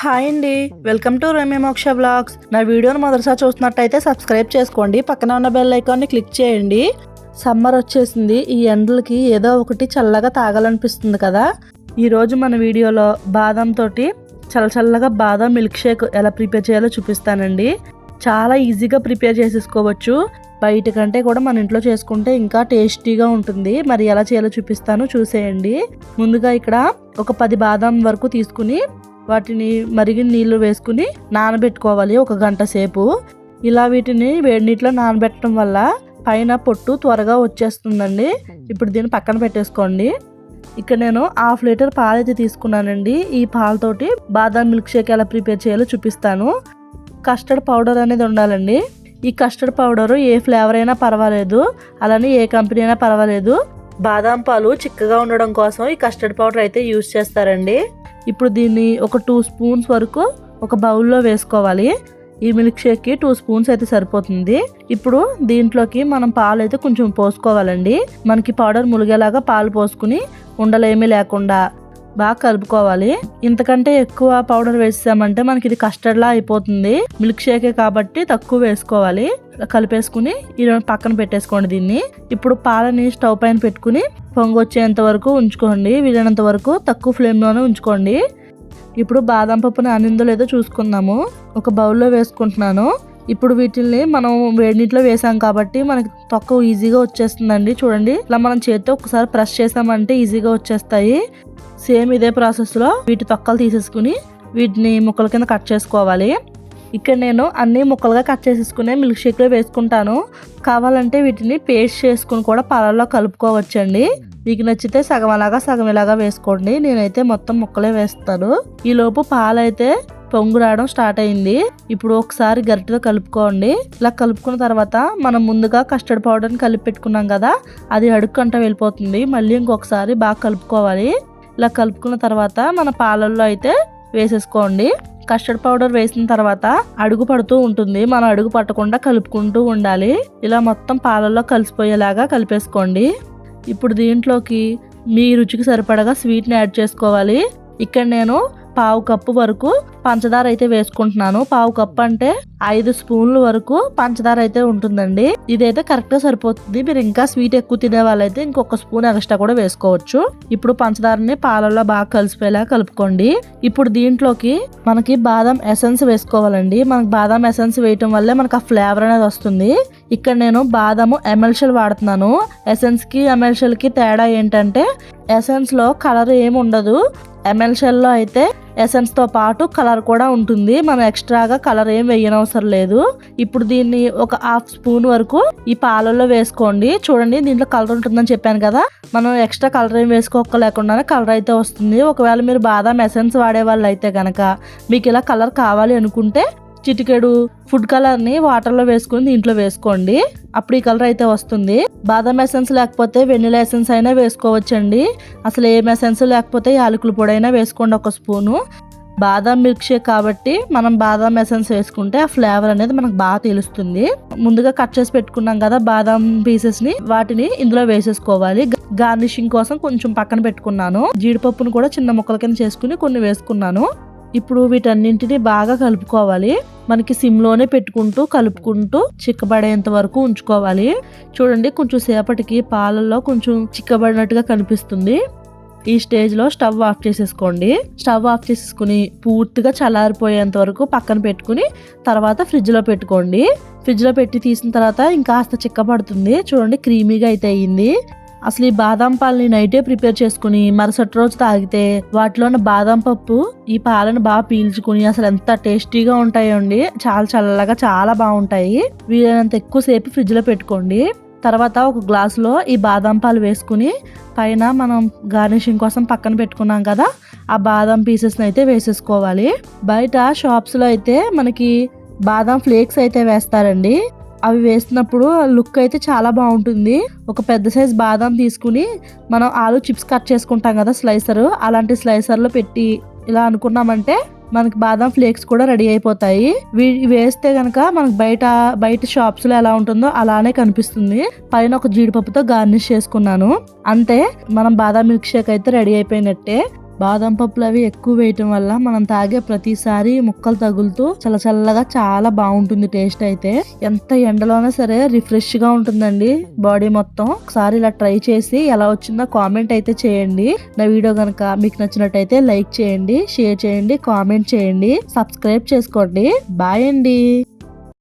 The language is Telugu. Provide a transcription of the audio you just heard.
హాయ్ అండి. వెల్కమ్ టు రమ్య మోక్ష బ్లాగ్స్. నా వీడియోను మొదటిసారి చూస్తున్నట్టయితే సబ్స్క్రైబ్ చేసుకోండి. పక్కన ఉన్న బెల్ ఐకాన్ని క్లిక్ చేయండి. సమ్మర్ వచ్చేసింది. ఈ ఎండలకి ఏదో ఒకటి చల్లగా తాగాలనిపిస్తుంది కదా. ఈరోజు మన వీడియోలో బాదం తోటి చల్ల చల్లగా బాదం మిల్క్ షేక్ ఎలా ప్రిపేర్ చేయాలో చూపిస్తానండి. చాలా ఈజీగా ప్రిపేర్ చేసేసుకోవచ్చు. బయట కంటే కూడా మన ఇంట్లో చేసుకుంటే ఇంకా టేస్టీగా ఉంటుంది. మరి ఎలా చేయాలో చూపిస్తాను. చూసేయండి. ముందుగా ఇక్కడ ఒక పది బాదం వరకు తీసుకుని వాటిని మరిగిన నీళ్ళు వేసుకుని నానబెట్టుకోవాలి ఒక గంట సేపు. ఇలా వీటిని వేడి నీటిలో నానబెట్టడం వల్ల పైన పొట్టు త్వరగా వచ్చేస్తుందండి. ఇప్పుడు దీన్ని పక్కన పెట్టేసుకోండి. ఇక్కడ నేను హాఫ్ లీటర్ పాలు అయితే తీసుకున్నానండి. ఈ పాలతోటి బాదాం మిల్క్ షేక్ ఎలా ప్రిపేర్ చేయాలో చూపిస్తాను. కస్టర్డ్ పౌడర్ అనేది ఉండాలండి. ఈ కస్టర్డ్ పౌడరు ఏ ఫ్లేవర్ అయినా పర్వాలేదు. అలానే ఏ కంపెనీ అయినా పర్వాలేదు. బాదాం పాలు చిక్కగా ఉండడం కోసం ఈ కస్టర్డ్ పౌడర్ అయితే యూజ్ చేస్తారండి. ఇప్పుడు దీన్ని ఒక టూ స్పూన్స్ వరకు ఒక బౌల్లో వేసుకోవాలి. ఈ మిల్క్ షేక్కి టూ స్పూన్స్ అయితే సరిపోతుంది. ఇప్పుడు దీంట్లోకి మనం పాలు అయితే కొంచెం పోసుకోవాలండి. మనకి పౌడర్ ములిగేలాగా పాలు పోసుకుని ఉండలేమీ లేకుండా. బాగా కలుపుకోవాలి. ఇంతకంటే ఎక్కువ పౌడర్ వేసామంటే మనకి ఇది కస్టర్డ్లా అయిపోతుంది మిల్క్ షేకే కాబట్టి తక్కువ వేసుకోవాలి. కలిపేసుకుని ఇలా పక్కన పెట్టేసుకోండి దీన్ని. ఇప్పుడు పాలని స్టవ్ పైన పెట్టుకుని పొంగు వచ్చేంత వరకు ఉంచుకోండి. వీలైనంత వరకు తక్కువ ఫ్లేమ్లోనే ఉంచుకోండి. ఇప్పుడు బాదం పప్పుని అనిందో లేదో చూసుకుందాము. ఒక బౌల్లో వేసుకుంటున్నాను. ఇప్పుడు వీటిల్ని మనం వేడి నీటిలో వేసాం కాబట్టి మనకి తొక్క ఈజీగా వచ్చేస్తుందండి. చూడండి ఇలా మనం చేతితో ఒకసారి ప్రెస్ చేసామంటే ఈజీగా వచ్చేస్తాయి. సేమ్ ఇదే ప్రాసెస్లో వీటి తొక్కలు తీసేసుకుని వీటిని ముక్కల కింద కట్ చేసుకోవాలి. ఇక్కడ నేను అన్ని ముక్కలుగా కట్ చేసేసుకునే మిల్క్ షేక్లో వేసుకుంటాను. కావాలంటే వీటిని పేస్ట్ చేసుకుని కూడా పాలల్లో కలుపుకోవచ్చండి. మీకు నచ్చితే సగం అలాగా సగం ఇలాగా వేసుకోండి. నేనైతే మొత్తం ముక్కలే వేస్తాను. ఈలోపు పాలైతే పొంగు రావడం స్టార్ట్ అయింది. ఇప్పుడు ఒకసారి గరిటెతో కలుపుకోండి. ఇలా కలుపుకున్న తర్వాత మనం ముందుగా కస్టర్డ్ పౌడర్ని కలిపి పెట్టుకున్నాం కదా అది అడుక్కంట వెళ్ళిపోతుంది. మళ్ళీ ఇంకొకసారి బాగా కలుపుకోవాలి. ఇలా కలుపుకున్న తర్వాత మన పాలల్లో అయితే వేసేసుకోండి. కస్టర్డ్ పౌడర్ వేసిన తర్వాత అడుగు పడుతూ ఉంటుంది. మనం అడుగు పట్టకుండా కలుపుకుంటూ ఉండాలి. ఇలా మొత్తం పాలల్లో కలిసిపోయేలాగా కలిపేసుకోండి. ఇప్పుడు దీంట్లోకి మీ రుచికి సరిపడగా స్వీట్ని యాడ్ చేసుకోవాలి. ఇక్కడ నేను పావు కప్పు వరకు పంచదార అయితే వేసుకుంటున్నాను. పావు కప్పు అంటే ఐదు స్పూన్ల వరకు పంచదార అయితే ఉంటుందండి. ఇదైతే కరెక్ట్గా సరిపోతుంది. మీరు ఇంకా స్వీట్ ఎక్కువ తినే వాళ్ళైతే ఇంకొక స్పూన్ ఎక్స్ట్రా కూడా వేసుకోవచ్చు. ఇప్పుడు పంచదారని పాలల్లో బాగా కలిసిపోయేలా కలుపుకోండి. ఇప్పుడు దీంట్లోకి మనకి బాదం ఎసెన్స్ వేసుకోవాలండి. మనకి బాదం ఎసెన్స్ వేయటం వల్లే మనకు ఆ ఫ్లేవర్ అనేది వస్తుంది. ఇక్కడ నేను బాదము ఎమల్షల్ వాడుతున్నాను. ఎసెన్స్కి ఎమల్షల్కి తేడా ఏంటంటే ఎసెన్స్లో కలర్ ఏమి ఉండదు. ఎమల్షల్లో అయితే ఎసెన్స్తో పాటు కలర్ కూడా ఉంటుంది. మనం ఎక్స్ట్రాగా కలర్ ఏం వేయనవసరం లేదు. ఇప్పుడు దీన్ని ఒక హాఫ్ స్పూన్ వరకు ఈ పాలల్లో వేసుకోండి. చూడండి దీంట్లో కలర్ ఉంటుందని చెప్పాను కదా. మనం ఎక్స్ట్రా కలర్ ఏం వేసుకోలేకుండానే కలర్ అయితే వస్తుంది. ఒకవేళ మీరు బాదాం ఎసెన్స్ వాడే వాళ్ళు అయితే కనుక మీకు ఇలా కలర్ కావాలి అనుకుంటే చిటికెడు ఫుడ్ కలర్ని వాటర్లో వేసుకుని దీంట్లో వేసుకోండి. అప్పుడు ఈ కలర్ అయితే వస్తుంది. బాదం ఎసెన్స్ లేకపోతే వెనిలా ఎసెన్స్ అయినా వేసుకోవచ్చండి. అసలు ఏం ఎసెన్స్ లేకపోతే యాలకుల పొడి అయినా వేసుకోండి ఒక స్పూను. బాదం మిల్క్ షేక్ కాబట్టి మనం బాదం ఎసెన్స్ వేసుకుంటే ఆ ఫ్లేవర్ అనేది మనకు బాగా తెలుస్తుంది. ముందుగా కట్ చేసి పెట్టుకున్నాం కదా బాదం పీసెస్ని వాటిని ఇందులో వేసేసుకోవాలి. గార్నిషింగ్ కోసం కొంచెం పక్కన పెట్టుకున్నాను. జీడిపప్పును కూడా చిన్న ముక్కల కింద చేసుకుని కొన్ని వేసుకున్నాను. ఇప్పుడు వీటన్నింటిని బాగా కలుపుకోవాలి. మనకి సిమ్లోనే పెట్టుకుంటూ కలుపుకుంటూ చిక్కబడేంత వరకు ఉంచుకోవాలి. చూడండి కొంచెం సేపటికి పాలల్లో కొంచెం చిక్కబడినట్టుగా కనిపిస్తుంది. ఈ స్టేజ్లో స్టవ్ ఆఫ్ చేసేసుకోండి. స్టవ్ ఆఫ్ చేసేసుకుని పూర్తిగా చల్లారిపోయేంత వరకు పక్కన పెట్టుకుని తర్వాత ఫ్రిడ్జ్లో పెట్టుకోండి. ఫ్రిడ్జ్లో పెట్టి తీసిన తర్వాత ఇంకాస్త చిక్కబడుతుంది. చూడండి క్రీమీగా అయితే అయ్యింది అసలు ఈ బాదం పాలని నైటే ప్రిపేర్ చేసుకుని మరుసటి రోజు తాగితే వాటిలో ఉన్న బాదం పప్పు ఈ పాలను బాగా పీల్చుకుని అసలు ఎంత టేస్టీగా ఉంటాయండి. చాలా చల్లగా చాలా బాగుంటాయి. వీలైనంత ఎక్కువసేపు ఫ్రిడ్జ్లో పెట్టుకోండి. తర్వాత ఒక గ్లాసులో ఈ బాదం పాలు వేసుకుని పైన మనం గార్నిషింగ్ కోసం పక్కన పెట్టుకున్నాం కదా ఆ బాదం పీసెస్ని అయితే వేసేసుకోవాలి. బయట షాప్స్లో అయితే మనకి బాదం ఫ్లేక్స్ అయితే వేస్తారండి. అవి వేసినప్పుడు లుక్ అయితే చాలా బాగుంటుంది. ఒక పెద్ద సైజ్ బాదం తీసుకుని మనం ఆలు చిప్స్ కట్ చేసుకుంటాం కదా స్లైసర్ అలాంటి స్లైసర్లో పెట్టి ఇలా అనుకున్నామంటే మనకి బాదం ఫ్లేక్స్ కూడా రెడీ అయిపోతాయి. వీ- వేస్తే కనుక మనకు బయట బయట షాప్స్లో ఎలా ఉంటుందో అలానే కనిపిస్తుంది. పైన ఒక జీడిపప్పుతో గార్నిష్ చేసుకున్నాను. అంతే మనం బాదం మిల్క్ షేక్ అయితే రెడీ అయిపోయినట్టే. బాదం పప్పులు అవి ఎక్కువ వేయటం వల్ల మనం తాగే ప్రతిసారి ముక్కలు తగులుతూ చల్ల చల్లగా చాలా బాగుంటుంది టేస్ట్ అయితే. ఎంత ఎండలోనే సరే రిఫ్రెష్గా ఉంటుందండి బాడీ మొత్తం. ఒకసారి ఇలా ట్రై చేసి ఎలా వచ్చిందో కామెంట్ అయితే చేయండి. నా వీడియో కనుక మీకు నచ్చినట్టయితే లైక్ చేయండి షేర్ చేయండి కామెంట్ చేయండి సబ్స్క్రైబ్ చేసుకోండి. బాయ్ అండి.